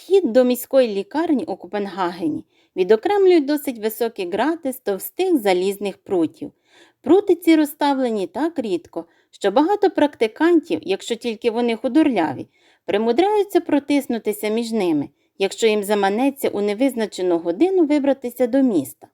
Вхід до міської лікарні у Копенгагені відокремлюють досить високі грати з товстих залізних прутів. Прути ці розставлені так рідко, що багато практикантів, якщо тільки вони худорляві, примудряються протиснутися між ними, якщо їм заманеться у невизначену годину вибратися до міста.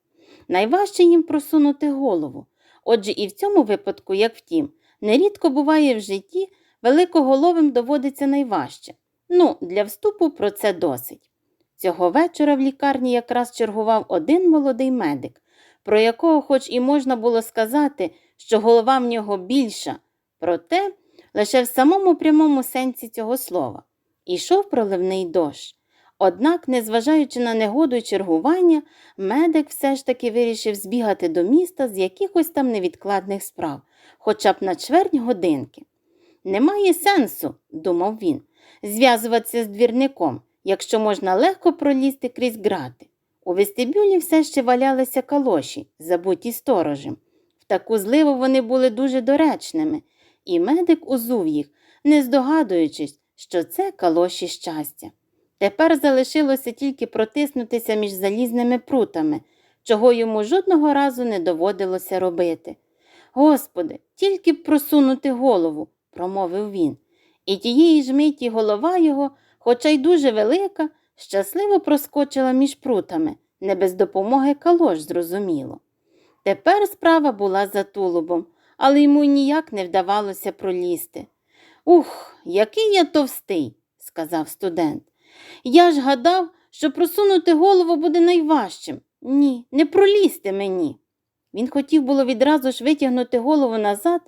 Найважче їм просунути голову. Отже, і в цьому випадку, як втім, нерідко буває в житті, великоголовим доводиться найважче. Ну, для вступу про це досить. Цього вечора в лікарні якраз чергував один молодий медик, про якого хоч і можна було сказати, що голова в нього більша, проте лише в самому прямому сенсі цього слова. Ішов проливний дощ. Однак, незважаючи на негоду й чергування, медик все ж таки вирішив збігати до міста з якихось там невідкладних справ, хоча б на чверть годинки. Немає сенсу, думав він, зв'язуватися з двірником, якщо можна легко пролізти крізь грати. У вестибюлі все ще валялися калоші, забуті сторожем. В таку зливу вони були дуже доречними, і медик узув їх, не здогадуючись, що це калоші щастя. Тепер залишилося тільки протиснутися між залізними прутами, чого йому жодного разу не доводилося робити. Господи, тільки просунути голову, промовив він, і тієї ж миті голова його, хоча й дуже велика, щасливо проскочила між прутами, не без допомоги калош, зрозуміло. Тепер справа була за тулубом, але йому ніяк не вдавалося пролізти. Ух, який я товстий, сказав студент. Я ж гадав, що просунути голову буде найважчим. Ні, не пролізти мені. Він хотів було відразу ж витягнути голову назад,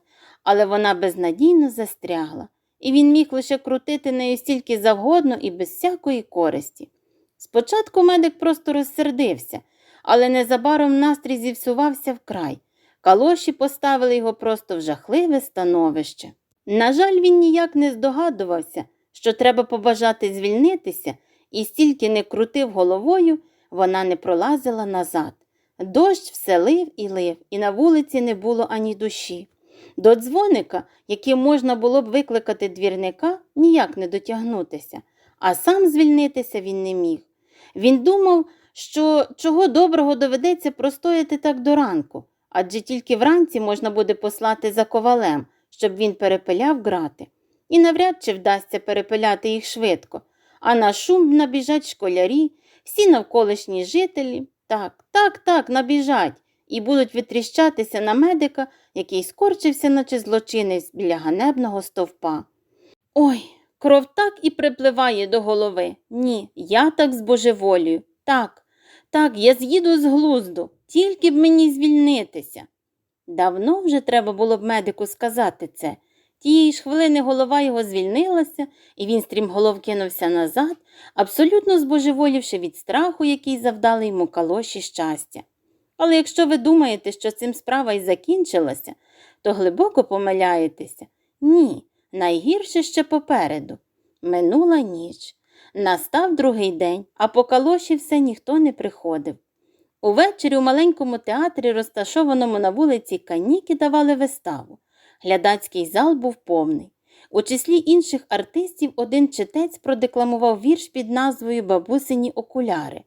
але вона безнадійно застрягла, і він міг лише крутити нею стільки завгодно і без всякої користі. Спочатку медик просто розсердився, але незабаром настрій зівсувався вкрай. Калоші поставили його просто в жахливе становище. На жаль, він ніяк не здогадувався, що треба побажати звільнитися, і стільки не крутив головою, вона не пролазила назад. Дощ все лив і лив, і на вулиці не було ані душі. До дзвоника, яким можна було б викликати двірника, ніяк не дотягнутися, а сам звільнитися він не міг. Він думав, що чого доброго доведеться простояти так до ранку, адже тільки вранці можна буде послати за ковалем, щоб він перепиляв грати. І навряд чи вдасться перепиляти їх швидко, а на шум набіжать школярі, всі навколишні жителі. Так, так, так, набіжать, і будуть витріщатися на медика, який скорчився, наче злочинець біля ганебного стовпа. Ой, кров так і припливає до голови. Ні, я так збожеволію. Так, так, я з'їду з глузду, тільки б мені звільнитися. Давно вже треба було б медику сказати це. Тієї ж хвилини голова його звільнилася, і він стрімголов кинувся назад, абсолютно збожеволівши від страху, який завдали йому калоші щастя. Але якщо ви думаєте, що цим справа й закінчилася, то глибоко помиляєтеся. Ні, найгірше ще попереду. Минула ніч. Настав другий день, а по калоші все ніхто не приходив. Увечері у маленькому театрі, розташованому на вулиці Каніки, давали виставу. Глядацький зал був повний. У числі інших артистів один читець продекламував вірш під назвою Бабусині окуляри.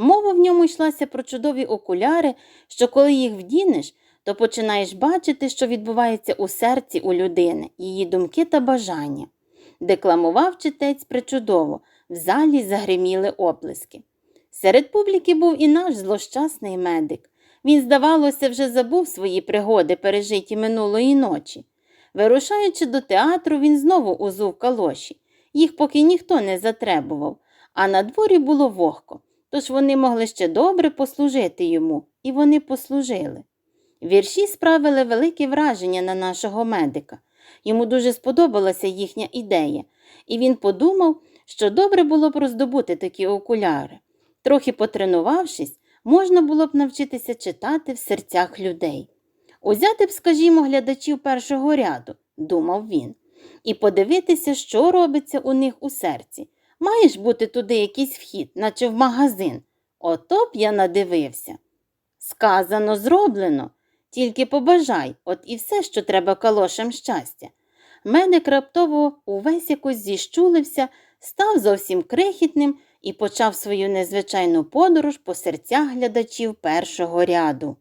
Мова в ньому йшлася про чудові окуляри, що коли їх вдінеш, то починаєш бачити, що відбувається у серці у людини, її думки та бажання. Декламував читець причудово, в залі загриміли оплески. Серед публіки був і наш злощасний медик. Він, здавалося, вже забув свої пригоди, пережиті минулої ночі. Вирушаючи до театру, він знову узув калоші. Їх поки ніхто не затребував, а на дворі було вогко, тож вони могли ще добре послужити йому, і вони послужили. Вірші справили велике враження на нашого медика. Йому дуже сподобалася їхня ідея, і він подумав, що добре було б роздобути такі окуляри. Трохи потренувавшись, можна було б навчитися читати в серцях людей. Узяти б, скажімо, глядачів першого ряду, думав він, і подивитися, що робиться у них у серці. Маєш бути туди якийсь вхід, наче в магазин. Ото б я надивився. Сказано, зроблено, тільки побажай, от і все, що треба калошам щастя. Медик раптово увесь якось зіщулився, став зовсім крихітним і почав свою незвичайну подорож по серцях глядачів першого ряду.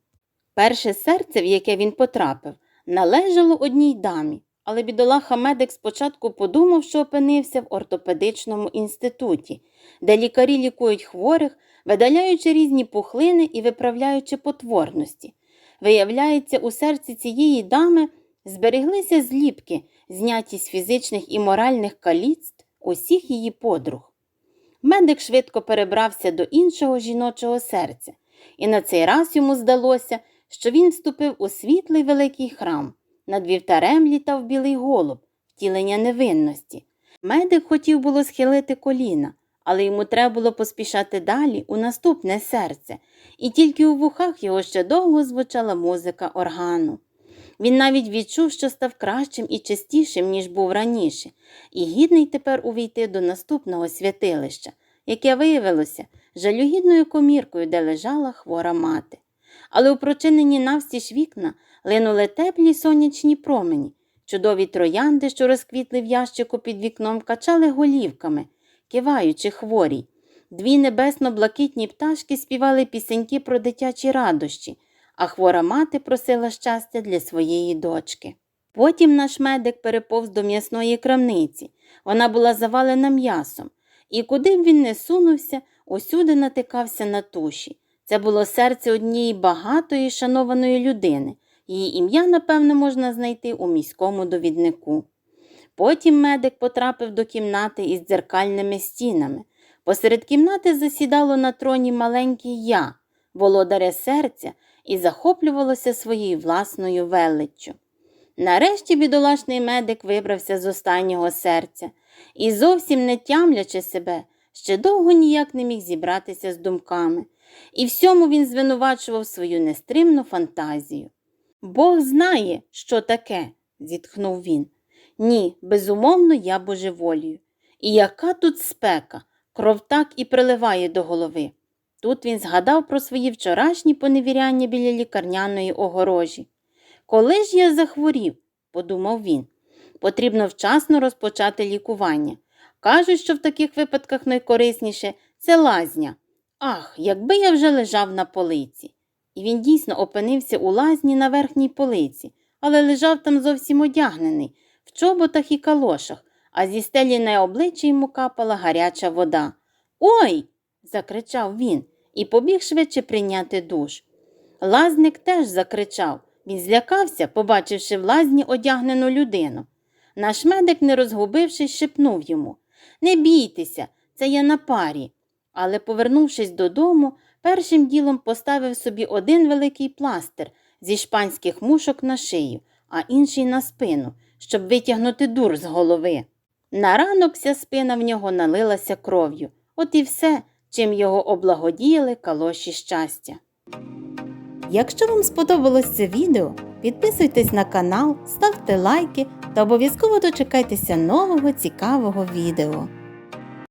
Перше серце, в яке він потрапив, належало одній дамі, але бідолаха медик спочатку подумав, що опинився в ортопедичному інституті, де лікарі лікують хворих, видаляючи різні пухлини і виправляючи потворності. Виявляється, у серці цієї дами збереглися зліпки, зняті з фізичних і моральних каліцтв усіх її подруг. Медик швидко перебрався до іншого жіночого серця, і на цей раз йому здалося, що він вступив у світлий великий храм. Над вівтарем літав білий голуб, втілення невинності. Медик хотів було схилити коліна, але йому треба було поспішати далі у наступне серце, і тільки у вухах його ще довго звучала музика органу. Він навіть відчув, що став кращим і чистішим, ніж був раніше, і гідний тепер увійти до наступного святилища, яке виявилося жалюгідною коміркою, де лежала хвора мати. Але у прочинені навстіж вікна линули теплі сонячні промені. Чудові троянди, що розквітли в ящику під вікном, качали голівками, киваючи хворій. Дві небесно-блакитні пташки співали пісеньки про дитячі радощі, а хвора мати просила щастя для своєї дочки. Потім наш медик переповз до м'ясної крамниці. Вона була завалена м'ясом, і куди б він не сунувся, усюди натикався на туші. Це було серце однієї багатої шанованої людини. Її ім'я, напевно, можна знайти у міському довіднику. Потім медик потрапив до кімнати із дзеркальними стінами. Посеред кімнати засідало на троні маленьке я, володаря серця, і захоплювалося своєю власною величчю. Нарешті бідолашний медик вибрався з останнього серця і, зовсім не тямлячи себе, ще довго ніяк не міг зібратися з думками, і всьому він звинувачував свою нестримну фантазію. Бог знає, що таке, зітхнув він. Ні, безумовно, я божеволію. І яка тут спека, кров так і приливає до голови. Тут він згадав про свої вчорашні поневіряння біля лікарняної огорожі. Коли ж я захворів, подумав він, потрібно вчасно розпочати лікування. Кажуть, що в таких випадках найкорисніше це лазня. Ах, якби я вже лежав на полиці. І він дійсно опинився у лазні на верхній полиці, але лежав там зовсім одягнений, в чоботах і калошах, а зі стелі на обличчя йому капала гаряча вода. Ой. закричав він і побіг швидше прийняти душ. Лазник теж закричав. Він злякався, побачивши в лазні одягнену людину. Наш медик, не розгубившись, шепнув йому Не бійтеся, це я на парі. Але, повернувшись додому, першим ділом поставив собі один великий пластир зі шпанських мушок на шию, а інший на спину, щоб витягнути дур з голови. На ранок вся спина в нього налилася кров'ю, от і все, чим його облагодіяли калоші щастя. Якщо вам сподобалось це відео, підписуйтесь на канал, ставте лайки та обов'язково дочекайтеся нового цікавого відео.